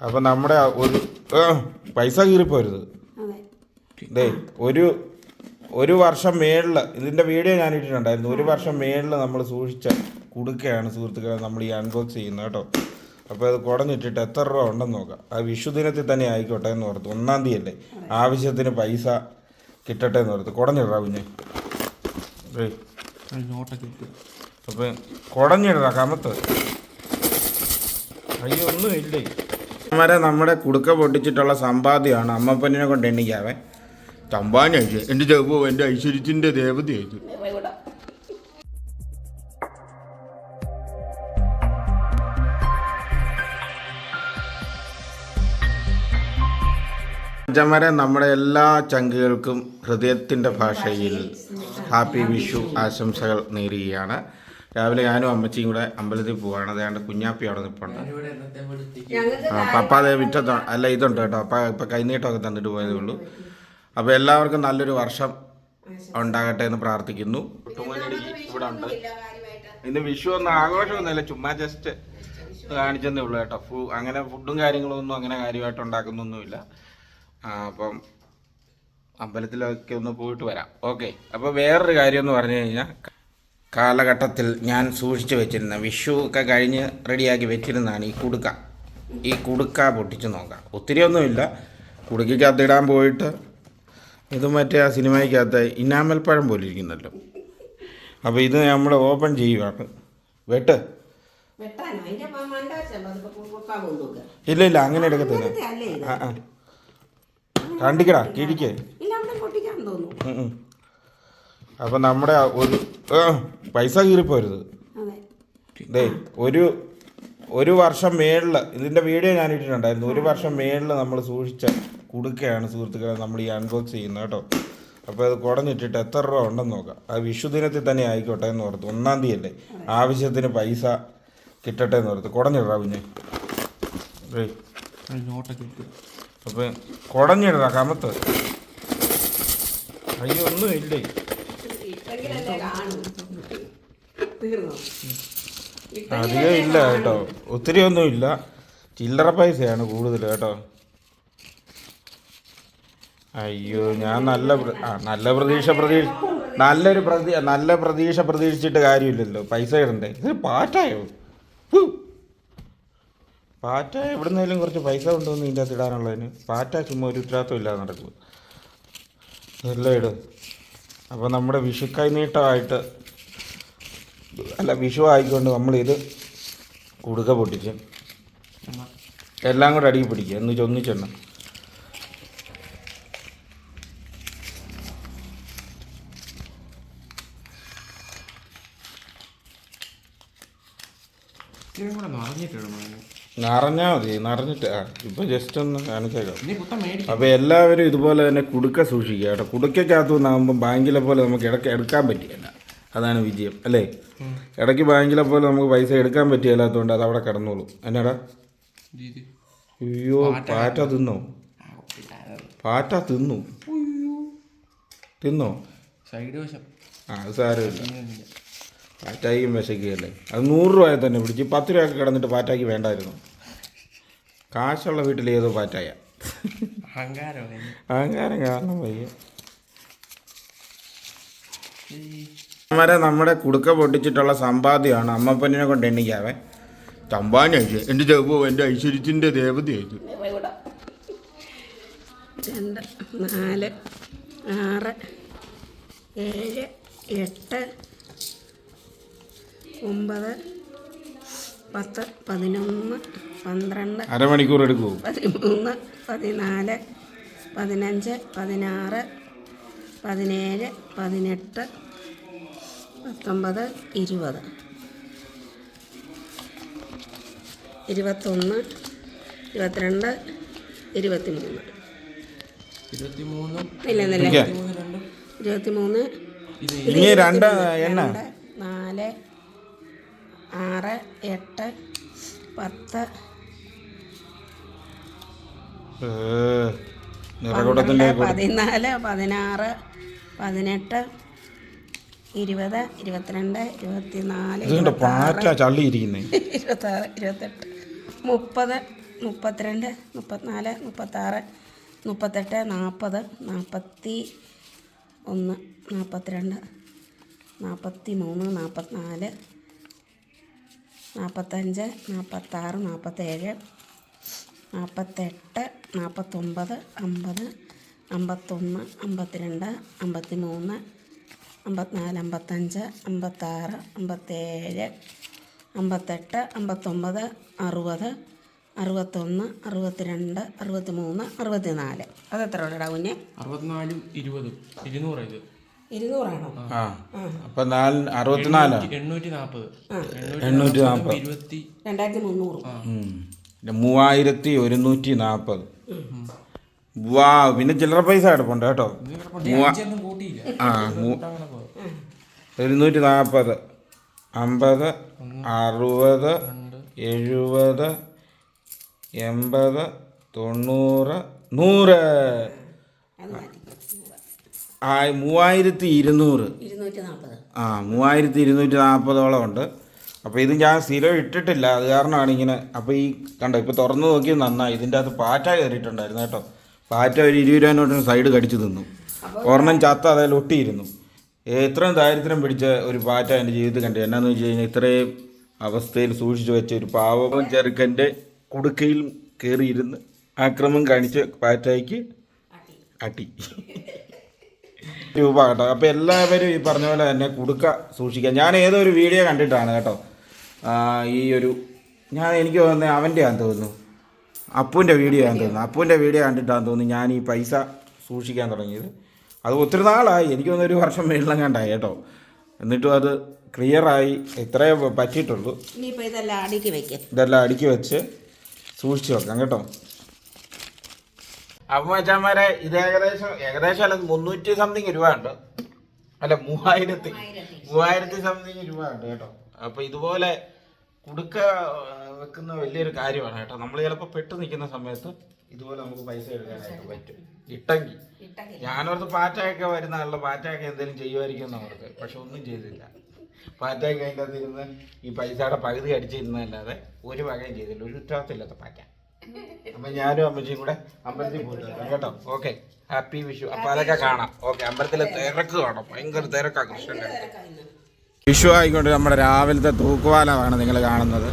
അപ്പം നമ്മുടെ ഒരു പൈസ കീറിപ്പോരുത് അതെ. ദേ ഒരു ഒരു വർഷം മേളിൽ ഇതിന്റെ വീഡിയോ ഞാൻ ഇട്ടിട്ടുണ്ടായിരുന്നു. ഒരു വർഷം മേളിൽ നമ്മൾ സൂക്ഷിച്ച കുടുക്കയാണ് സുഹൃത്തുക്കളെ നമ്മൾ ഈ അൺബോക്സ് ചെയ്യുന്നത് കേട്ടോ. അപ്പോൾ അത് കുടഞ്ഞിട്ടിട്ട് എത്ര രൂപ ഉണ്ടെന്ന് നോക്കാം. ആ വിഷുദിനത്തിൽ തന്നെ ആയിക്കോട്ടെ എന്ന് ഓർത്ത് ഒന്നാം തീയതി അല്ലേ ആവശ്യത്തിന് പൈസ കിട്ടട്ടെ എന്ന് ഓർത്ത്. കുടഞ്ഞിടാ കുഞ്ഞ്. അപ്പം കുടഞ്ഞിടാ കമത്ത്. അയ്യോ ഒന്നും ഇല്ലേ? വരെ നമ്മുടെ കുടുക്ക പൊട്ടിച്ചിട്ടുള്ള സമ്പാദ്യമാണ് അമ്മപ്പനെ കൊണ്ട് എണ്ണിക്കാവേ. ചമ്പാനയച്ചു എന്റെ ജപു എന്റെ ഐശ്വര്യത്തിന്റെ ദേവതയായിട്ട് അച്ഛന്മാരെ നമ്മുടെ എല്ലാ ചങ്കുകൾക്കും ഹൃദയത്തിന്റെ ഭാഷയിൽ ഹാപ്പി വിഷു ആശംസകൾ നേരുകയാണ്. രാവിലെ ഞാനും അമ്മച്ചിയും കൂടെ അമ്പലത്തിൽ പോവാണ്. അതാണ്ട് കുഞ്ഞാപ്പി അവിടെ നിൽപ്പുണ്ട് ആ പപ്പ അതേ വിറ്റത്തോ അല്ല ഇതുണ്ട് കേട്ടോ. അപ്പ ഇപ്പം കൈനീട്ടമൊക്കെ തന്നിട്ട് പോയതേ ഉള്ളൂ. അപ്പോൾ എല്ലാവർക്കും നല്ലൊരു വർഷം ഉണ്ടാകട്ടെ എന്ന് പ്രാർത്ഥിക്കുന്നു. ഇവിടെ ഉണ്ട് ഇന്ന് വിഷു ഒന്നും ആഘോഷമൊന്നുമില്ല ചുമ്മാ ജസ്റ്റ് കാണിച്ചെന്നേ ഉള്ളൂ കേട്ടോ. ഫു അങ്ങനെ ഫുഡും കാര്യങ്ങളൊന്നും അങ്ങനെ കാര്യമായിട്ട് ഉണ്ടാക്കുന്നൊന്നുമില്ല. ആ, അപ്പം അമ്പലത്തിലൊക്കെ ഒന്ന് പോയിട്ട് വരാം. ഓക്കെ. അപ്പോൾ വേറൊരു കാര്യം എന്ന് പറഞ്ഞു കഴിഞ്ഞാൽ കാലഘട്ടത്തിൽ ഞാൻ സൂക്ഷിച്ചു വെച്ചിരുന്ന വിഷു ഒക്കെ കഴിഞ്ഞ് റെഡിയാക്കി വെച്ചിരുന്നതാണ് ഈ കുടുക്ക. ഈ കുടുക്ക പൊട്ടിച്ച് നോക്കാം. ഒത്തിരി ഒന്നുമില്ല. കുടുക്കകത്ത് ഇടാൻ പോയിട്ട് ഇത് മറ്റേ ആ സിനിമയ്ക്കകത്ത് ഇനാമൽ പഴം പോലെ ഇരിക്കുന്നല്ലോ. അപ്പോൾ ഇത് നമ്മൾ ഓപ്പൺ ചെയ്യുവാണ്. വെട്ട്. ഇല്ല ഇല്ല അങ്ങനെ എടുക്കത്തില്ല. കണ്ടിക്കടാ കിഴിക്ക്. തോന്നുന്നു. അപ്പം നമ്മുടെ ഒരു പൈസ കീറിപ്പോരുത് ദേ ഒരു ഒരു വർഷം മേളിൽ ഇതിന്റെ വീഡിയോ ഞാൻ ഇട്ടിട്ടുണ്ടായിരുന്നു. ഒരു വർഷം മേളിൽ നമ്മൾ സൂക്ഷിച്ച കുടുക്കയാണ് സുഹൃത്തുക്കളെ നമ്മൾ ഈ അൺബോക്സ് ചെയ്യുന്നത് കേട്ടോ. അപ്പോൾ അത് കുടഞ്ഞിട്ടിട്ട് എത്ര രൂപ ഉണ്ടെന്ന് നോക്കാം. അത് വിഷുദിനത്തിൽ തന്നെ ആയിക്കോട്ടെ എന്ന് ഓർത്ത് ഒന്നാം തീയതി അല്ലേ ആവശ്യത്തിന് പൈസ കിട്ടട്ടെ എന്ന് ഓർത്ത്. കുടഞ്ഞിടാ കുഞ്ഞ്. അപ്പം കുടഞ്ഞിടാ കമത്ത്. അയ്യോ ഒന്നും ഇല്ലേ? അധികം ഇല്ല കേട്ടോ. ഒത്തിരി ഒന്നും ഇല്ല. ചില്ലറ പൈസയാണ് കൂടുതൽ കേട്ടോ. അയ്യോ ഞാൻ നല്ല ആ നല്ല പ്രതീക്ഷ പ്രതീക്ഷ നല്ലൊരു പ്രതി നല്ല പ്രതീക്ഷ പ്രതീക്ഷിച്ചിട്ട് കാര്യമില്ലല്ലോ. പൈസ ഇടണ്ടേ? ഇത് പാറ്റായോ. പാറ്റ എവിടുന്നേലും കുറച്ച് പൈസ കൊണ്ടുവന്ന് ഇതിന്റെ അകത്ത് ഇടാനുള്ളതിന്. പാറ്റ ചുമ്മാ ഒരു ഉത്തരവാദിത്വം ഇല്ലാതെ നടക്കും എല്ലാം ഇടും. അപ്പോൾ നമ്മുടെ വിഷുക്കൈ നീട്ടമായിട്ട് അല്ല വിഷു ആയിക്കൊണ്ട് നമ്മളിത് കുടുക പൊട്ടിച്ച് എല്ലാം കൂടെ അടിയിൽ പിടിക്കുക. എന്ന് ചൊന്നിച്ചെണ്ണ നിറഞ്ഞാ. നിറഞ്ഞാൽ മതി. നിറഞ്ഞിട്ട് ആ ഇപ്പം ജസ്റ്റ് ഒന്ന് കാണിച്ചേക്കാം. അപ്പോൾ എല്ലാവരും ഇതുപോലെ തന്നെ കുടുക്ക സൂക്ഷിക്കുക കേട്ടോ. കുടുക്കക്കകത്തു നിന്നാകുമ്പോൾ ബാങ്കിലെ പോലെ നമുക്ക് ഇടയ്ക്ക് എടുക്കാൻ പറ്റിയല്ല അതാണ് വിജയം അല്ലേ? ഇടയ്ക്ക് ബാങ്കിലെ പോലെ നമുക്ക് പൈസ എടുക്കാൻ പറ്റിയല്ലാത്തതുകൊണ്ട് അത് അവിടെ കിടന്നോളൂ. എന്നാടാ? അയ്യോ പാറ്റ തിന്നോ? പാറ്റ തിന്നു. തിന്നോ? സൈഡ് വശം. ആ അത് സാരമില്ല. പാറ്റായിക്കും വിശക്കുകയല്ലേ? അത് നൂറ് രൂപ തന്നെ പിടിച്ച് പത്ത് രൂപയൊക്കെ കിടന്നിട്ട് പാറ്റാക്കി വേണ്ടായിരുന്നു. കാശുള്ള വീട്ടിൽ ഏതോ പാറ്റായ. അഹങ്കാരം അഹങ്കാരം കാരണം വയ്യ. വരെ നമ്മുടെ കുടുക്ക പൊട്ടിച്ചിട്ടുള്ള സമ്പാദ്യമാണ് അമ്മപ്പന്നിനെ കൊണ്ട് എണ്ണിക്കാവേ. തമ്പാന എന്റെ ജപു എന്റെ ഐശ്വര്യത്തിന്റെ ദേവത രണ്ട് നാല് ആറ് ഏഴ് എട്ട് ഒമ്പത് പത്ത് പതിനൊന്ന് പന്ത്രണ്ട് അരമണിക്കൂർ എടുക്കൂ പതിമൂന്ന് പതിനാല് പതിനഞ്ച് പതിനാറ് പതിനേഴ് പതിനെട്ട് പത്തൊമ്പത് ഇരുപത്. ഇരുപത്തൊന്ന് ഇരുപത്തിരണ്ട് ഇരുപത്തിമൂന്ന്. ഇരുപത്തി മൂന്നും ഇല്ല ഇല്ല. മൂന്ന് ഇരുപത്തിമൂന്ന്. ഇനി രണ്ട് എണ്ണ. നാല് ആറ് എട്ട് പത്ത്. പതിനാല് പതിനാറ് പതിനെട്ട് ഇരുപത് ഇരുപത്തിരണ്ട് ഇരുപത്തിനാല് ഇരുപത്താറ് ഇരുപത്തെട്ട് മുപ്പത് മുപ്പത്തിരണ്ട് മുപ്പത്തിനാല് മുപ്പത്താറ് മുപ്പത്തെട്ട് നാൽപ്പത് നാൽപ്പത്തി ഒന്ന് നാൽപ്പത്തിരണ്ട് നാൽപ്പത്തി മൂന്ന് നാൽപ്പത്തിനാല് നാൽപ്പത്തഞ്ച് നാൽപ്പത്താറ് നാൽപ്പത്തേഴ് നാൽപ്പത്തെട്ട് നാൽപ്പത്തൊമ്പത് അമ്പത് അമ്പത്തൊന്ന് അമ്പത്തിരണ്ട് അമ്പത്തി മൂന്ന് അമ്പത്തിനാല് അമ്പത്തഞ്ച് അമ്പത്താറ് അമ്പത്തേഴ് അമ്പത്തെട്ട് അമ്പത്തൊമ്പത് അറുപത് അറുപത്തൊന്ന് അറുപത്തിരണ്ട് അറുപത്തി മൂന്ന് അറുപത്തി നാല് അത് എത്ര ഉണ്ടാ കുഞ്ഞ്? അറുപത്തിനാലും ഇരുപതും. ഇരുന്നൂറ് ഇത്. ഇരുന്നൂറാണോ? ആ. അപ്പൊ നാല് അറുപത്തിനാലോ. എണ്ണൂറ്റി നാൽപ്പത് എണ്ണൂറ്റി നാൽപ്പത് ഇരുപത്തി രണ്ടായിരത്തി മുന്നൂറ്. മൂവായിരത്തി ഒരുന്നൂറ്റി നാൽപ്പത് വാ പിന്നെ ചില്ലറ പൈസ കിടപ്പുണ്ട് കേട്ടോ. ആ ഒരുന്നൂറ്റി നാൽപ്പത് അമ്പത് അറുപത് എഴുപത് എൺപത് തൊണ്ണൂറ് നൂറ്. ആ മൂവായിരത്തി ഇരുന്നൂറ്. ഇരുന്നൂറ്റി ആ മൂവായിരത്തി ഇരുന്നൂറ്റി നാൽപ്പതോളം ഉണ്ട്. അപ്പോൾ ഇത് ഞാൻ സ്ഥിരം ഇട്ടിട്ടില്ല. അത് കാരണമാണ് ഇങ്ങനെ അപ്പോൾ ഈ കണ്ടോ ഇപ്പോൾ തുറന്നു നോക്കിയത് നന്നായി. ഇതിന്റെ അകത്ത് പാറ്റ കയറിയിട്ടുണ്ടായിരുന്നു കേട്ടോ. പാറ്റ ഒരു ഇരുപത് രൂപ നോട്ടിന് സൈഡ് കടിച്ചു തിന്നു. ഒരെണ്ണം ചത്ത അതായത് ഒട്ടിയിരുന്നു. ഇത്രയും ദാരിദ്ര്യം പിടിച്ച ഒരു പാറ്റ എന്റെ ജീവിതത്തിൽ കണ്ടു എന്നാന്ന് വെച്ച് കഴിഞ്ഞാൽ ഇത്രയും അവസ്ഥയിൽ സൂക്ഷിച്ചു വെച്ച ഒരു പാവം ചെറുക്കന്റെ കുടുക്കയിൽ കയറിയിരുന്ന് ആക്രമം കാണിച്ച പാറ്റയ്ക്ക് അടി. രൂപ കേട്ടോ. അപ്പോൾ എല്ലാവരും ഈ പറഞ്ഞ പോലെ തന്നെ കുടുക്ക സൂക്ഷിക്കുക ഞാൻ ഏതൊരു ഒരു വീഡിയോ കണ്ടിട്ടാണ് കേട്ടോ. ഈ ഒരു ഞാൻ എനിക്ക് തോന്നുന്നത് അവന്റെ ആണെന്ന് തോന്നുന്നു. അപ്പൂന്റെ വീഡിയോ ആണെന്ന് തോന്നുന്നു. അപ്പൂന്റെ വീഡിയോ കണ്ടിട്ടാണെന്ന് തോന്നുന്നു ഞാൻ ഈ പൈസ സൂക്ഷിക്കാൻ തുടങ്ങിയത്. അത് ഒത്തിരി നാളായി. എനിക്ക് തോന്നുന്നു ഒരു വർഷം മേളിലും കണ്ടായി കേട്ടോ. എന്നിട്ടും അത് ക്ലിയറായി ഇത്രയേ പറ്റിയിട്ടുള്ളൂ. ഇനിയിപ്പോൾ ഇതെല്ലാം അടുക്കി വെക്കും. ഇതെല്ലാം അടുക്കി വെച്ച് സൂക്ഷിച്ചു വെക്കാം കേട്ടോ. അപ്പം മച്ചാന്മാരെ ഇത് ഏകദേശം ഏകദേശം അല്ല മുന്നൂറ്റി സംതിങ് രൂപ ഉണ്ട് അല്ല മൂവായിരത്തി മൂവായിരത്തി. സംതിങ് രൂപ ഉണ്ട് കേട്ടോ. അപ്പൊ ഇതുപോലെ കുടുക്ക വെക്കുന്ന വലിയൊരു കാര്യമാണ് കേട്ടോ. നമ്മൾ ചിലപ്പോൾ പെട്ട് നിൽക്കുന്ന സമയത്ത് ഇതുപോലെ നമുക്ക് പൈസ എടുക്കാനായിട്ട് പറ്റും. ഇട്ടെങ്കിൽ ഞാനോർത്ത് പാറ്റയൊക്കെ വരുന്ന ആളുടെ പാറ്റയൊക്കെ എന്തെങ്കിലും ചെയ്യുമായിരിക്കും നമുക്ക്. പക്ഷെ ഒന്നും ചെയ്തില്ല. പാറ്റയൊക്കെ അതിന്റെ അകത്ത് ഇരുന്ന് ഈ പൈസയുടെ പകുതി അടിച്ചിരുന്നതല്ലാതെ ഒരു വകയും ചെയ്തില്ല. ഒരു ഉത്തരവാദിത്തമില്ലാത്ത പാറ്റ. അപ്പൊ ഞാനും അമ്മച്ചിയും കൂടെ അമ്പലത്തിൽ പോയിട്ട് കേട്ടോ. ഓക്കെ. ഹാപ്പി വിഷു. അപ്പൊ അതൊക്കെ കാണാം. ഓക്കെ. അമ്പലത്തിലെ തിരക്ക് കാണാം. ഭയങ്കര തിരക്കാണ് കൃഷ്ണന്റെ. വിഷു ആയിക്കൊണ്ട് നമ്മുടെ രാവിലത്തെ തൂക്കുവാലമാണ് നിങ്ങൾ കാണുന്നത്.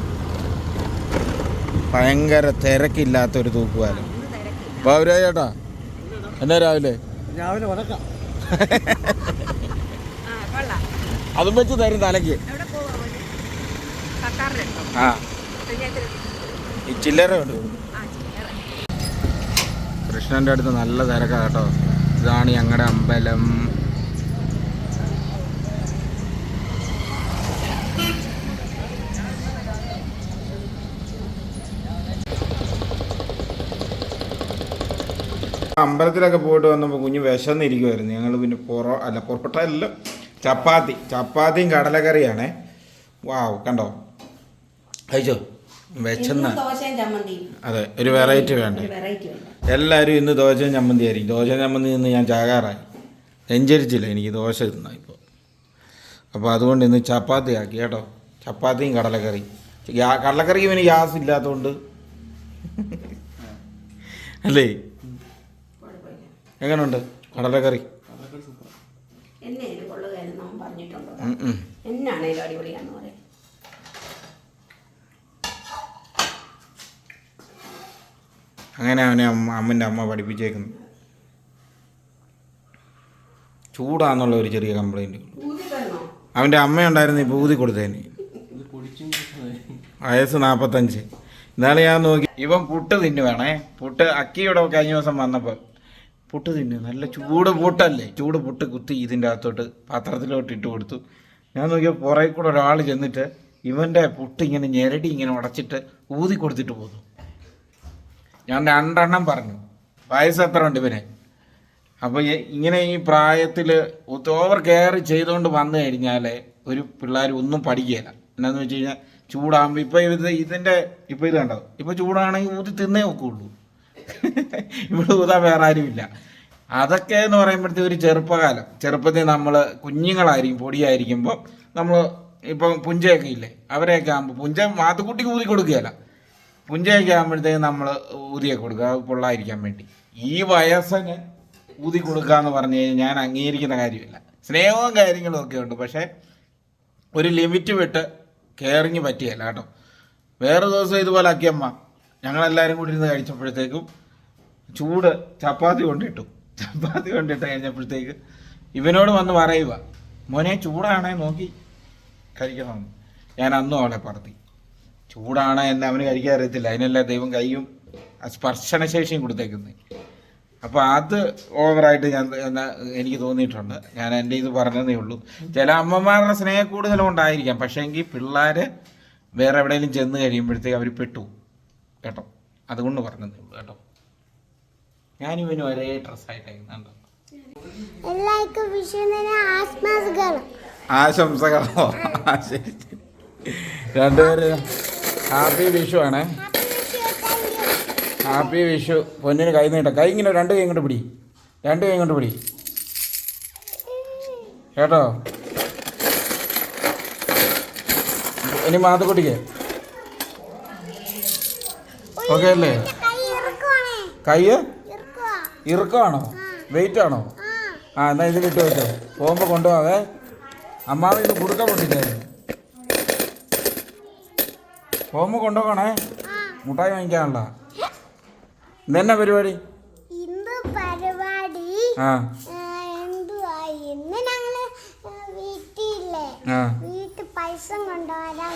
ഭയങ്കര തിരക്കില്ലാത്ത ഒരു തൂക്കുവാലം പൗരാ ചേട്ടാ എന്നാ രാവിലെ? രാവിലെ വടക്കാം. ആ കൊള്ളാം. അതും വെച്ച് തരും തലയ്ക്ക്. ആ. ഈ ചില്ലറ ഉണ്ട്. ആ ചില്ലറ. കൃഷ്ണന്റെ അടുത്ത് നല്ല തിരക്കാണ് കേട്ടോ. ഇതാണ് ഞങ്ങളുടെ അമ്പലം. അമ്പലത്തിലൊക്കെ പോയിട്ട് വന്നപ്പോൾ കുഞ്ഞ് വിശന്നിരിക്കുമായിരുന്നു ഞങ്ങൾ പിന്നെ പൊറ അല്ല പൊറോട്ട അല്ല ചപ്പാത്തി ചപ്പാത്തിയും കടലക്കറിയാണേ. വാവ് കണ്ടോ? കഴിച്ചോ? വിശന്ന. ദോശയും അതെ ഒരു വെറൈറ്റി വേണ്ടേ? എല്ലാവരും ഇന്ന് ദോശയും ചമ്മന്തി ആയിരിക്കും. ദോശ ചമ്മന്തി നിന്ന് ഞാൻ ചാകാറായി. നെഞ്ചരിച്ചില്ല എനിക്ക് ദോശ തിന്ന ഇപ്പോൾ അപ്പോൾ അതുകൊണ്ട് ഇന്ന് ചപ്പാത്തി ആക്കി കേട്ടോ? ചപ്പാത്തിയും കടലക്കറി കടലക്കറിക്ക് പിന്നെ ഗ്യാസ് ഇല്ലാത്തതുകൊണ്ട് അല്ലേ? എങ്ങനെയുണ്ട് കടലക്കറി കൊള്ളുകയെന്ന് പറഞ്ഞിട്ടുണ്ടോ. എന്നാണേലും അടിപൊളിയാന്ന് പറയും. അങ്ങനെ അവനെ അമ്മ അമ്മന്റെ അമ്മ പഠിപ്പിച്ചേക്കുന്നു. ചൂടാന്നുള്ള ഒരു ചെറിയ കംപ്ലൈന്റ് അവന്റെ അമ്മയുണ്ടായിരുന്നു ഇപ്പോൾ ഊതി കൊടുത്തേനെ വയസ്സ് നാൽപ്പത്തഞ്ച് ഇന്നാളെ ഞാൻ നോക്കി ഇവൻ പുട്ട് തിന്നുവാണേ. പുട്ട് അക്കിയുടെ കഴിഞ്ഞ ദിവസം വന്നപ്പോൾ പുട്ട് തിന്നു. നല്ല ചൂട് പുട്ടല്ലേ? ചൂട് പുട്ട് കുത്തി ഇതിന്റെ അകത്തോട്ട് പാത്രത്തിലോട്ട് ഇട്ട് കൊടുത്തു. ഞാൻ നോക്കിയാൽ പുറകെ കൂടെ ഒരാൾ ചെന്നിട്ട് ഇവന്റെ പുട്ട് ഇങ്ങനെ ഞെരടി ഇങ്ങനെ ഉടച്ചിട്ട് ഊതി കൊടുത്തിട്ട് പോന്നു. ഞാൻ രണ്ടെണ്ണം പറഞ്ഞു. വയസ്സ് എത്ര ഉണ്ട് ഇവനെ? അപ്പോൾ ഇങ്ങനെ ഈ പ്രായത്തിൽ ഓവർ കെയർ ചെയ്തുകൊണ്ട് വന്നു കഴിഞ്ഞാൽ ഒരു പിള്ളേർ ഒന്നും പഠിക്കുകയില്ല എന്നാന്ന് വെച്ച് കഴിഞ്ഞാൽ ചൂടാകുമ്പോൾ ഇപ്പോൾ ഇത് ഇതിന്റെ ഇപ്പോൾ ഇത് കണ്ടോ? ഇപ്പോൾ ചൂടാണെങ്കിൽ ഊതി തിന്നേ ഒക്കുള്ളൂ. ഇവിടെ ഊതാൻ വേറെ ആരുമില്ല. അതൊക്കെ എന്ന് പറയുമ്പോഴത്തേക്ക് ഒരു ചെറുപ്പകാലം. ചെറുപ്പത്തിൽ നമ്മൾ കുഞ്ഞുങ്ങളായിരിക്കും പൊടിയായിരിക്കുമ്പോൾ നമ്മൾ ഇപ്പം പുഞ്ചയൊക്കെ ഇല്ലേ? അവരെയൊക്കെ ആകുമ്പോൾ പുഞ്ച മാത്തുക്കുട്ടിക്ക് ഊതി കൊടുക്കുകയല്ല. പുഞ്ചയൊക്കെ ആകുമ്പോഴത്തേക്ക് നമ്മൾ ഊതിയൊക്കെ കൊടുക്കുക. അത് പൊള്ളാതിരിക്കാൻ വേണ്ടി. ഈ വയസ്സിന് ഊതി കൊടുക്കുക എന്ന് പറഞ്ഞു കഴിഞ്ഞാൽ ഞാൻ അംഗീകരിക്കുന്ന കാര്യമില്ല. സ്നേഹവും കാര്യങ്ങളും ഒക്കെ ഉണ്ട്. പക്ഷേ ഒരു ലിമിറ്റ് വിട്ട് കെയറിങ് പറ്റിയല്ല കേട്ടോ. വേറെ ദിവസം ഇതുപോലെ ആക്കിയമ്മ. ഞങ്ങളെല്ലാവരും കൂടി ഇരുന്ന് കഴിച്ചപ്പോഴത്തേക്കും ചൂട് ചപ്പാത്തി കൊണ്ടിട്ടു. ചപ്പാത്തി കൊണ്ടിട്ട് കഴിഞ്ഞപ്പോഴത്തേക്ക് ഇവനോട് വന്ന് പറയുക മോനെ ചൂടാണേ നോക്കി കഴിക്കണമെന്ന് ഞാൻ അന്നും അവളെ പറത്തി. ചൂടാണ് എന്ന് അവന് കഴിക്കാൻ അറിയത്തില്ല. അതിനെല്ലാം ദൈവം കൈയും സ്പർശനശേഷിയും കൊടുത്തേക്കുന്നത് അപ്പോൾ അത് ഓവറായിട്ട് ഞാൻ എനിക്ക് തോന്നിയിട്ടുണ്ട്. ഞാൻ എന്റെ ഇത് പറഞ്ഞതേ ഉള്ളൂ. ചില അമ്മമാരുടെ സ്നേഹം കൂടുതൽ ഉണ്ടായിരിക്കാം. പക്ഷേ എങ്കിൽ പിള്ളേർ വേറെ എവിടെയെങ്കിലും ചെന്ന് കഴിയുമ്പോഴത്തേക്ക് അവർ പെട്ടു. കേട്ടോ. അതുകൊണ്ട് പറഞ്ഞതേ ഉള്ളൂ കേട്ടോ. ഞാനിവന് ഒരേ ഡ്രസ്സായിട്ടായിരുന്നു എല്ലാവർക്കും വിഷുവിന് ആസ്മാസുകൾ ആശംസകളോ? ശരി. രണ്ടുപേരും ഹാപ്പി വിഷു ആണേ. ഹാപ്പി വിഷു. പൊന്നിന് കൈ നീട്ട. കൈ ഇങ്ങനെ രണ്ട് കൈ ഇങ്ങോട്ട് പിടി. രണ്ട് കൈ ഇങ്ങോട്ട് പിടി. കേട്ടോ? ഇനി മാത്തുക്കുട്ടിക്ക് ഓക്കെ അല്ലേ? കൈ ഇറുക്കാണോ? ഇറുക്കമാണോ വെയിറ്റ് ആണോ ആ എന്നാ ഇത് കിട്ടു വെച്ചോ പോകുമ്പോൾ കൊണ്ടുപോകാതെ അമ്മാവ് ഇത് കൊടുക്കാൻ പൊട്ടിച്ചേ. പോകുമ്പോൾ കൊണ്ടുപോകണേ. മുട്ടായി വാങ്ങിക്കാനുള്ള. ഇതെന്നാ പരിപാടി? പായസോ ആ ഇന്ന് ഞങ്ങൾ ആ, വീട്ടിലില്ലേ ആ വീട്ടിൽ പൈസ കൊണ്ടുവരാൻ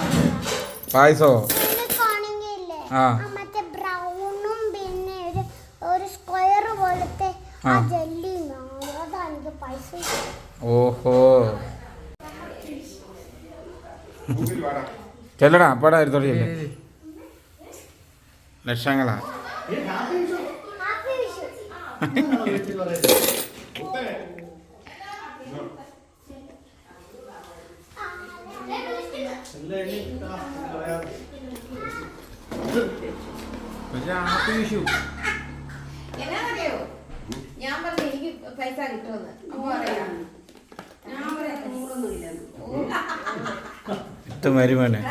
പായസോ നിനക്കാണെങ്കിലേ ആ. മറ്റേ ബ്രൗണും പിന്നെ ഒരു ഒരു സ്ക്വയർ പോലത്തെ ആ ആ. ജെല്ലി അതാ എനിക്ക് പൈസ ഓഹോ. ചെല്ലടാ അപ്പാടാ അടുത്തോട്ട് ചെല്ലേ. ലക്ഷങ്ങളാ. ഹാപ്പി വിഷു ഹാപ്പി വിഷു എന്നാന്നറിയോ ഞാൻ പറഞ്ഞു എനിക്ക് പൈസ കിട്ടുമെന്ന് പറയാ. ഞാൻ പറയാം നൂറൊന്നും ഇല്ലെന്ന് മരുമോനെ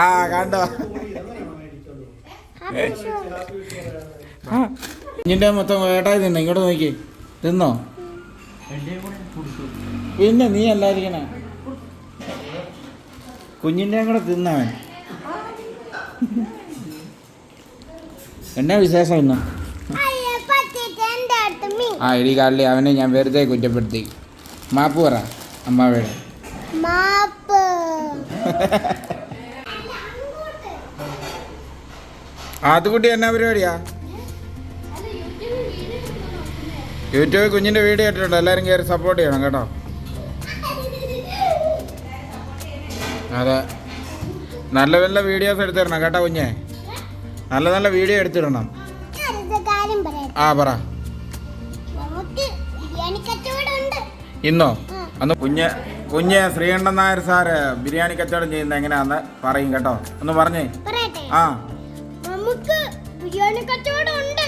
ആ കണ്ടോ? നിന്റെ മൊത്തം വേട്ടായി തിന്നെ? ഇങ്ങോട്ട് നോക്കി. തിന്നോ? പിന്നെ നീ അല്ലായിരിക്കണേ. കുഞ്ഞിന്റെ കൂടെ തിന്നവൻ. എന്നാ വിശേഷം ഇന്ന്? ആ ഇടി കാലിൽ അവനെ ഞാൻ വെറുതെ കുറ്റപ്പെടുത്തി. മാപ്പ് പറ അമ്മാവയുടെ ആത്തുകുട്ടി എന്നാ പരിപാടിയാ? യൂട്യൂബിൽ കുഞ്ഞിന്റെ വീഡിയോ ഇട്ടിട്ടുണ്ട്. എല്ലാവരും കയറി സപ്പോർട്ട് ചെയ്യണം കേട്ടോ. അതെ. നല്ല നല്ല വീഡിയോസ് എടുത്തിടണം കേട്ടോ കുഞ്ഞെ. നല്ല നല്ല വീഡിയോ എടുത്തിടണം. ആ പറ. ഇന്നോ? അന്ന് കുഞ്ഞ് കുഞ്ഞ് ശ്രീകണ്ഠൻ നായർ സാറ് ബിരിയാണി കച്ചവടം ചെയ്യുന്നത് എങ്ങനെയാന്ന് പറയും കേട്ടോ. ഒന്ന് പറഞ്ഞേ. ആ. നമുക്ക് ബിരിയാണി കച്ചവടം ഉണ്ട്.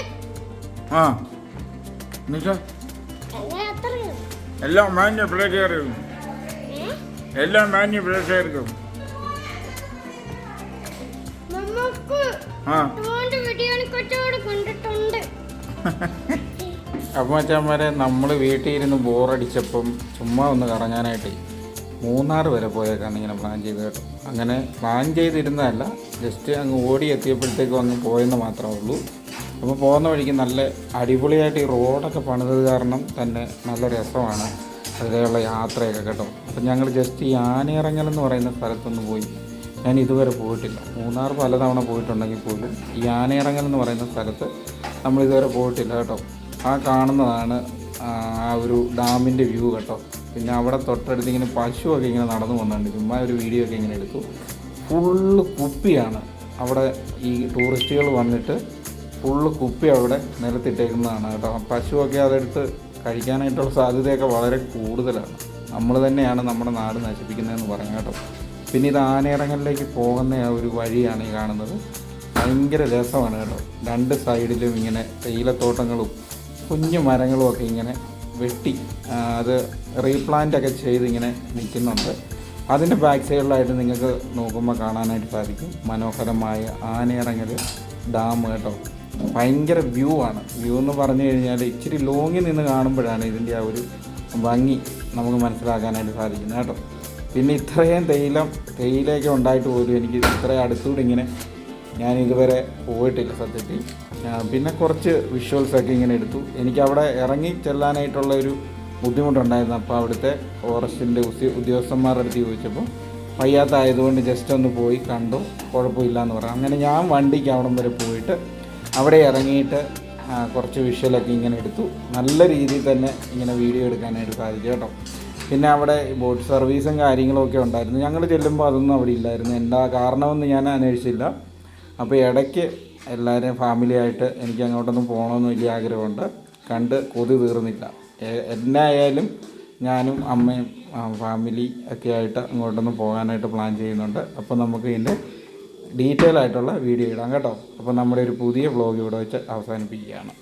ആ. എന്നുവെച്ചാ അങ്ങനെ അത്രയും എല്ലാം മാന്യ പ്രേക്ഷകർക്കും എല്ലാം മാന്യ പ്രേക്ഷകർക്കും നമുക്ക് ആ. അതുകൊണ്ട് ബിരിയാണി കച്ചവടം കണ്ടിട്ടുണ്ട്. അപ്പം അച്ഛന്മാരെ നമ്മൾ വീട്ടിൽ ഇരുന്ന് ബോറടിച്ചപ്പം ചുമ്മാ ഒന്ന് കറങ്ങാനായിട്ട് മൂന്നാർ വരെ പോയേക്കാണ് ഇങ്ങനെ പ്ലാൻ ചെയ്ത് കേട്ടോ. അങ്ങനെ പ്ലാൻ ചെയ്തിരുന്നതല്ല ജസ്റ്റ് അങ്ങ് ഓടി എത്തിയപ്പോഴത്തേക്കും അങ്ങ് പോയെന്ന് മാത്രമേ ഉള്ളൂ. അപ്പോൾ പോകുന്ന വഴിക്ക് നല്ല അടിപൊളിയായിട്ട് ഈ റോഡൊക്കെ പണിതത് കാരണം തന്നെ നല്ല രസമാണ്. അതിലുള്ള യാത്രയൊക്കെ കേട്ടോ. അപ്പം ഞങ്ങൾ ജസ്റ്റ് ഈ ആനയിറങ്ങൽ എന്ന് പറയുന്ന സ്ഥലത്തൊന്ന് പോയി ഞാൻ ഇതുവരെ പോയിട്ടില്ല. മൂന്നാർ പലതവണ പോയിട്ടുണ്ടെങ്കിൽ പോലും ഈ ആനയിറങ്ങൽ എന്ന് പറയുന്ന സ്ഥലത്ത് നമ്മൾ ഇതുവരെ പോയിട്ടില്ല കേട്ടോ. ആ കാണുന്നതാണ് ആ ഒരു ഡാമിന്റെ വ്യൂ കേട്ടോ. പിന്നെ അവിടെ തൊട്ടടുത്ത് ഇങ്ങനെ പശുവൊക്കെ ഇങ്ങനെ നടന്നു വന്നിട്ടുണ്ട്. ചുമ്മാ ഒരു വീഡിയോ ഒക്കെ ഇങ്ങനെ എടുത്തു. ഫുള്ള് കുപ്പിയാണ് അവിടെ ഈ ടൂറിസ്റ്റുകൾ വന്നിട്ട് ഫുള്ള് കുപ്പി അവിടെ നിലത്തിട്ടേക്കുന്നതാണ് കേട്ടോ. പശുവൊക്കെ അതെടുത്ത് കഴിക്കാനായിട്ടുള്ള സാധ്യതയൊക്കെ വളരെ കൂടുതലാണ്. നമ്മൾ തന്നെയാണ് നമ്മുടെ നാട് നശിപ്പിക്കുന്നതെന്ന് പറയാം കേട്ടോ. പിന്നെ ഇത് ആനയിടങ്ങളിലേക്ക് പോകുന്ന ആ ഒരു വഴിയാണ് ഈ കാണുന്നത്. ഭയങ്കര രസമാണ് കേട്ടോ. രണ്ട് സൈഡിലും ഇങ്ങനെ തേയിലത്തോട്ടങ്ങളും കുഞ്ഞു മരങ്ങളും ഒക്കെ ഇങ്ങനെ വെട്ടി അത് റീപ്ലാന്റ് ഒക്കെ ചെയ്ത് ഇങ്ങനെ നിൽക്കുന്നുണ്ട്. അതിന്റെ ബാക്ക് സൈഡിലായിട്ട് നിങ്ങൾക്ക് നോക്കുമ്പോൾ കാണാനായിട്ട് സാധിക്കും. മനോഹരമായ ആനയിറങ്ങൽ ഡാം കേട്ടോ. ഭയങ്കര വ്യൂ ആണ്. വ്യൂ എന്ന് പറഞ്ഞു കഴിഞ്ഞാൽ ഇച്ചിരി ലോങ്ങിൽ നിന്ന് കാണുമ്പോഴാണ് ഇതിന്റെ ആ ഒരു ഭംഗി നമുക്ക് മനസ്സിലാക്കാനായിട്ട് സാധിക്കുന്നത് കേട്ടോ. പിന്നെ ഇത്രയും തേയിലം തേയിലയൊക്കെ ഉണ്ടായിട്ട് പോലും എനിക്ക് ഇത്രയും അടുത്തുകൂടി ഇങ്ങനെ ഞാൻ ഇതുവരെ പോയിട്ടില്ല സത്യത്തിൽ. പിന്നെ കുറച്ച് വിഷ്വൽസൊക്കെ ഇങ്ങനെ എടുത്തു. എനിക്ക് അവിടെ ഇറങ്ങി ചെല്ലാനായിട്ടുള്ള ഒരു ബുദ്ധിമുട്ടുണ്ടായിരുന്നു. അപ്പോൾ അവിടുത്തെ ഫോറസ്റ്റിന്റെ ഉദ്യോഗസ്ഥന്മാരുടെ അടുത്ത് ചോദിച്ചപ്പോൾ വയ്യാത്തായതുകൊണ്ട് ജസ്റ്റ് ഒന്ന് പോയി കണ്ടു. കുഴപ്പമില്ല എന്ന് പറഞ്ഞു. അങ്ങനെ ഞാൻ വണ്ടിക്ക് അവിടം വരെ പോയിട്ട് അവിടെ ഇറങ്ങിയിട്ട് കുറച്ച് വിഷ്വലൊക്കെ ഇങ്ങനെ എടുത്തു. നല്ല രീതിയിൽ തന്നെ ഇങ്ങനെ വീഡിയോ എടുക്കാനായിട്ട് സാധിച്ചു കേട്ടോ. പിന്നെ അവിടെ ബോട്ട് സർവീസും കാര്യങ്ങളൊക്കെ ഉണ്ടായിരുന്നു. ഞങ്ങൾ ചെല്ലുമ്പോൾ അതൊന്നും അവിടെ ഇല്ലായിരുന്നു. എന്താ കാരണമെന്ന് ഞാൻ അന്വേഷിച്ചില്ല. അപ്പോൾ ഇടയ്ക്ക് എല്ലാവരെയും ഫാമിലിയായിട്ട് എനിക്ക് അങ്ങോട്ടൊന്നും പോകണമെന്ന് വലിയ ആഗ്രഹമുണ്ട്. കണ്ട് കൊതി തീർന്നില്ല. എന്നായാലും ഞാനും അമ്മയും ഫാമിലി ഒക്കെ ആയിട്ട് അങ്ങോട്ടൊന്നും പോകാനായിട്ട് പ്ലാൻ ചെയ്യുന്നുണ്ട്. അപ്പോൾ നമുക്ക് ഇതിന്റെ ഡീറ്റെയിൽ ആയിട്ടുള്ള വീഡിയോ ഇടാം കേട്ടോ. അപ്പോൾ നമ്മുടെ ഒരു പുതിയ വ്ളോഗ് ഇവിടെ വെച്ച് അവസാനിപ്പിക്കുകയാണ്.